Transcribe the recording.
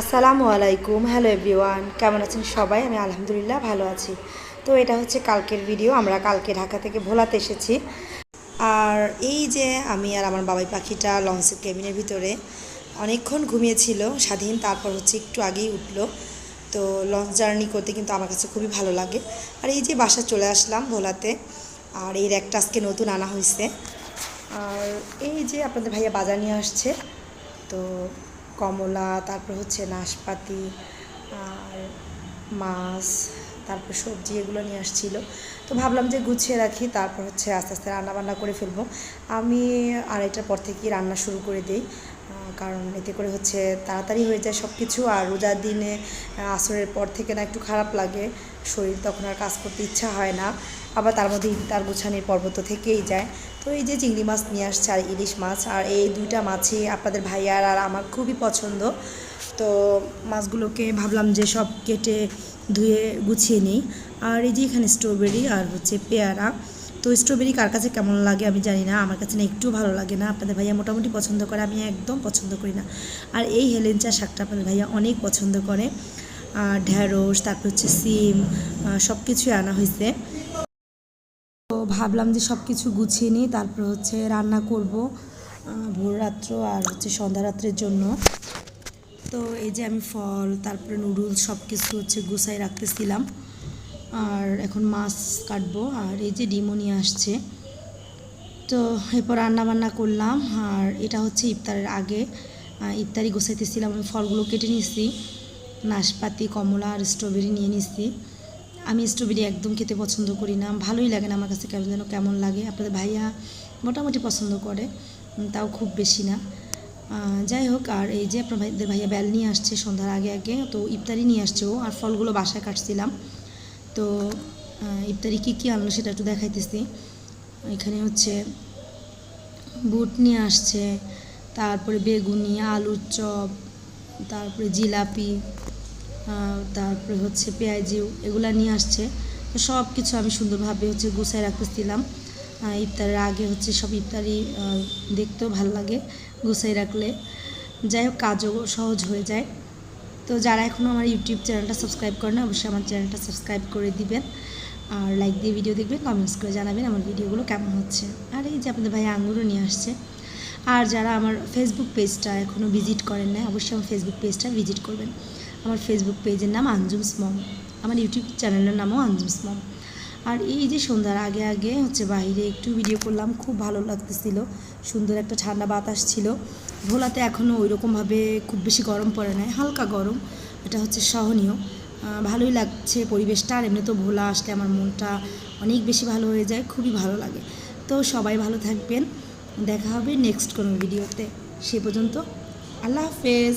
আসসালামু আলাইকুম, hello everyone. কেমন আছেন সবাই? আমি আলহামদুলিল্লাহ ভালো আছি। তো এটা হচ্ছে কালকের ভিডিও, আমরা কালকে ঢাকা থেকে ভোলাতে এসেছি। আর এই যে আমি আর আমার বাবাই পাখিটা লঞ্চের কেবিনের ভিতরে অনেকক্ষণ ঘুমিয়েছিল, স্বাধীন, তারপর হচ্ছে একটু আগেই উঠল। তো লঞ্চ জার্নি করতে কিন্তু আমার কাছে খুবই ভালো লাগে। আর এই যে বাসা চলে আসলাম ভোলাতে, আর এর একটা আজকে নতুন আনা হয়েছে আর এই যে আপনাদের ভাইয়া বাজার নিয়ে আসছে, তো কমলা, তারপর হচ্ছে নাশপাতি, আর মাছ, তারপর সবজি এগুলো নিয়ে আসছিল। তো ভাবলাম যে গুছিয়ে রাখি, তারপর হচ্ছে আস্তে আস্তে রান্না বান্না করে ফেলব। আমি আড়াইটার পর থেকেই রান্না শুরু করে দিই। কারণ এতে করে হচ্ছে তাড়াতাড়ি হয়ে যায় সব কিছু আর রোজার দিনে আসরের পর থেকে না একটু খারাপ লাগে, শরীর তখন আর কাজ করতে ইচ্ছা হয় না, আবার তার মধ্যে তার গোছানির পর্ব তো থেকেই যায়। তো এই যে চিংড়ি মাছ নিয়ে আসছে আর ইলিশ মাছ, আর এই দুইটা মাছই আপনাদের ভাইয়ার আর আমার খুবই পছন্দ। তো মাছগুলোকে ভাবলাম যে সব কেটে ধুয়ে গুছিয়ে নিই। আর এই যে এখানে স্ট্রবেরি আর হচ্ছে পেয়ারা তো স্ট্রবেরি কার কাছে কেমন লাগে আমি জানি না, আমার কাছে না একটু ভালো লাগে না। আপনাদের ভাইয়া মোটামুটি পছন্দ করে, আমি একদম পছন্দ করি না। আর এই হেলেঞ্চা শাকটা আপনাদের ভাইয়া অনেক পছন্দ করে। ঢ্যাঁড়স তারপর হচ্ছে সিম সব কিছুই আনা হয়েছে। তো ভাবলাম যে সব কিছু গুছিয়ে নিই, তারপর হচ্ছে রান্না করব ভোর রাত্র আর হচ্ছে সন্ধ্যা রাত্রের জন্য। তো এই যে আমি ফল, তারপরে নুডলস সব কিছু হচ্ছে গুছাই রাখতেছিলাম। আর এখন মাছ কাটবো, আর এই যে ডিমও নিয়ে আসছে। তো এরপর রান্না বান্না করলাম, আর এটা হচ্ছে ইফতারের আগে। ইফতারি গোছাইতেছিলাম, আমি ফলগুলো কেটে নিচ্ছি নাশপাতি, কমলা আর স্ট্রবেরি নিয়ে নিচ্ছি আমি স্ট্রবেরি একদম খেতে পছন্দ করি না, ভালোই লাগে না আমার কাছে কেমন যেন কেমন লাগে। আপনাদের ভাইয়া মোটামুটি পছন্দ করে তাও খুব বেশি না। যাই হোক, আর এই যে আপনার ভাইদের ভাইয়া বেল নিয়ে আসছে সন্ধ্যার আগে আগে, তো ইফতারি নিয়ে আসছে ও, আর ফলগুলো বাসায় কাটছিলাম। তো ইফতারি কী কী আনলো সেটা একটু দেখাইতেছি। এখানে হচ্ছে বুট নিয়ে আসছে, তারপরে বেগুনি, আলুর চপ, তারপরে জিলাপি তারপরে হচ্ছে পেঁয়াজিও, এগুলা নিয়ে আসছে। তো সব কিছু আমি সুন্দরভাবে হচ্ছে গুছাই রাখতেছিলাম। ইফতারের আগে হচ্ছে সব ইফতারি দেখতেও ভালো লাগে গুছাই রাখলে। যাই হোক, কাজও সহজ হয়ে যায়। তো যারা এখনও আমার ইউটিউব চ্যানেলটা সাবস্ক্রাইব করে না অবশ্যই আমার চ্যানেলটা সাবস্ক্রাইব করে দিবেন। আর লাইক দিয়ে ভিডিও দেখবেন কমেন্টস করে জানাবেন আমার ভিডিওগুলো কেমন হচ্ছে। আর এই যে আপনাদের ভাই আঙুরও নিয়ে আসছে। আর যারা আমার ফেসবুক পেজটা এখনও ভিজিট করেন না অবশ্যই আমার ফেসবুক পেজটা ভিজিট করবেন। আমার ফেসবুক পেজের নাম আঞ্জুমস মম আমার ইউটিউব চ্যানেলের নামও আঞ্জুমস মম আর এই যে সন্ধ্যার আগে আগে হচ্ছে বাইরে একটু ভিডিও করলাম, খুব ভালো লাগতেছিল। সুন্দর একটা ঠান্ডা বাতাস ছিল। ভোলাতে এখনও ওই রকমভাবে খুব বেশি গরম পড়ে নাই, হালকা গরম। এটা হচ্ছে সহনীয়। ভালোই লাগছে পরিবেশটা আর এমনি তো ভোলা আসলে আমার মনটা অনেক বেশি ভালো হয়ে যায়, খুবই ভালো লাগে। তো সবাই ভালো থাকবেন। দেখা হবে নেক্সট কোনো ভিডিওতে সে পর্যন্ত আল্লাহ হাফেজ।